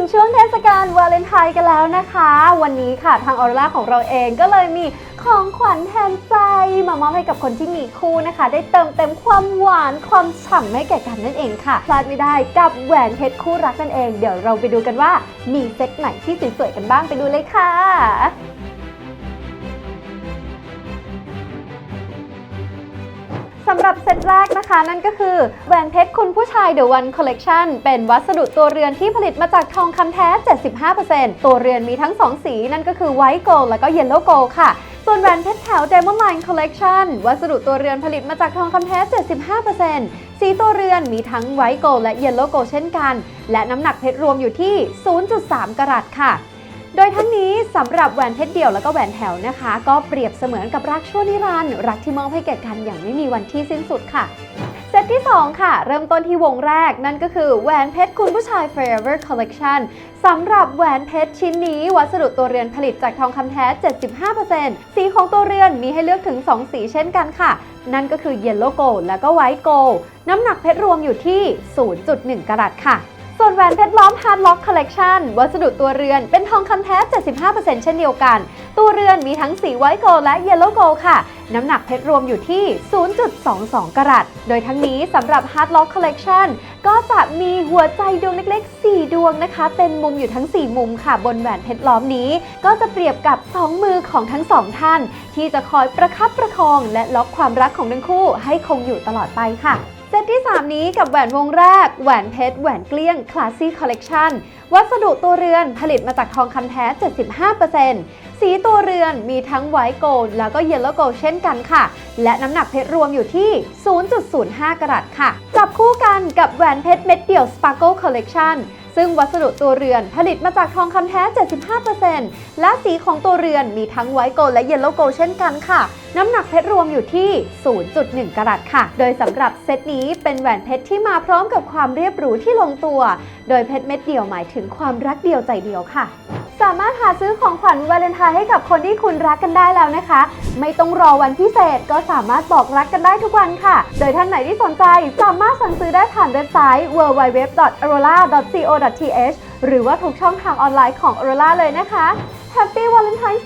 งช่วงเทศกาลวาเลนไทน์กันแล้วนะคะ วันนี้ค่ะทางออร่าของเราเองก็เลยมีของขวัญแทนใจมามอบให้กับคนที่มีคู่นะคะ ได้เติมเต็มความหวานความฉ่ำให้แก่กันนั่นเองค่ะพลาดไม่ได้กับแหวนเพชรคู่รักนั่นเอง เดี๋ยวเราไปดูกันว่ามีเซตไหนที่สวยๆกันบ้างไปดูเลยค่ะ สำหรับเซตแรกนะคะ นั่นก็คือแหวนเพชรคุณผู้ชาย The One Collection เป็นวัสดุตัวเรือนที่ผลิตมาจากทองคำแท้ 75%ตัวเรือนมีทั้ง 2 สี นั่นก็คือ White Gold แล้วก็ Yellow Gold ค่ะส่วนแหวนเพชรแถว Diamond Line Collection วัสดุตัวเรือนผลิตมาจากทองคำแท้ 75%สีตัวเรือนมีทั้ง White Gold และ Yellow Gold เช่นกัน และน้ำหนักเพชรรวมอยู่ที่ 0.3 กรัตค่ะ โดยทั้งนี้สำหรับแหวนเพชรเดี่ยวแล้วก็แหวนแถวนะคะ ก็เปรียบเสมือนกับรักชั่วนิรันดร์รักที่มอบให้แก่กันอย่างไม่มีวันที่สิ้นสุดค่ะเซตที่ 2 ค่ะ เริ่มต้นที่วงแรกนั่นก็คือแหวนเพชรคุณผู้ชาย Forever Collection สำหรับแหวนเพชรชิ้นนี้ วัสดุตัวเรือนผลิตจากทองคำแท้ 75%สีของตัวเรือนมีให้เลือกถึง 2 สีเช่นกันค่ะ นั่นก็คือ Yellow Gold แล้วก็ White Gold น้ำหนักเพชรรวมอยู่ที่ 0.1 กรัตค่ะ ส่วนแหวนเพชรล้อม Hard Lock Collection วัสดุตัวเรือนเป็นทองคำแท้ 75%เช่นเดียวกัน ตัวเรือนมีทั้งสี White Gold และ Yellow Gold ค่ะ น้ำหนักเพชรรวมอยู่ที่ 0.22 กรัต โดยทั้งนี้สำหรับ Hard Lock Collection ก็จะมีหัวใจดวงเล็กๆ 4 ดวงนะคะ เป็นมุมอยู่ทั้ง 4 มุมค่ะ บนแหวนเพชรล้อมนี้ ก็จะเปรียบกับ 2 มือของทั้งสองท่าน ที่จะคอยประคับประคองและล็อกความรักของทั้งคู่ให้คงอยู่ตลอดไปค่ะ เซตที่ 3 นี้กับแหวนวงแรก แหวนเพชร แหวนเกลี้ยง Classy Collection วัสดุตัวเรือนผลิตมาจากทองคำแท้ 75%สีตัวเรือนมีทั้งไวท์โกลด์แล้วก็เยลโล่โกลด์เช่นกันค่ะ และน้ำหนักเพชรรวมอยู่ที่ 0.05 กรัตค่ะ จับ คู่กันกับแหวนเพชรเม็ดเดี่ยว Sparkle Collection ซึ่งวัสดุตัวเรือนผลิตมาจากทองคำแท้ 75%และสีของตัวเรือนมีทั้งไวท์โกลและเยลโล่โกลเช่นกันค่ะ น้ำหนักเพชรรวมอยู่ที่ 0.1 กรัตค่ะ โดยสำหรับเซตนี้เป็นแหวนเพชรที่มาพร้อมกับความเรียบหรูที่ลงตัว โดยเพชรเม็ดเดี่ยวหมายถึงความรักเดียวใจเดียวค่ะ สามารถหาซื้อของขวัญวาเลนไทน์ให้กับคนที่คุณรักกันได้แล้วนะคะ ไม่ต้องรอวันพิเศษก็สามารถบอกรักกันได้ทุกวันค่ะ โดยท่านไหนที่สนใจสามารถสั่งซื้อได้ผ่านเว็บไซต์ www.arola.co.th หรือว่าทุกช่องทางออนไลน์ของ Aurora เลยนะคะ Happy Valentine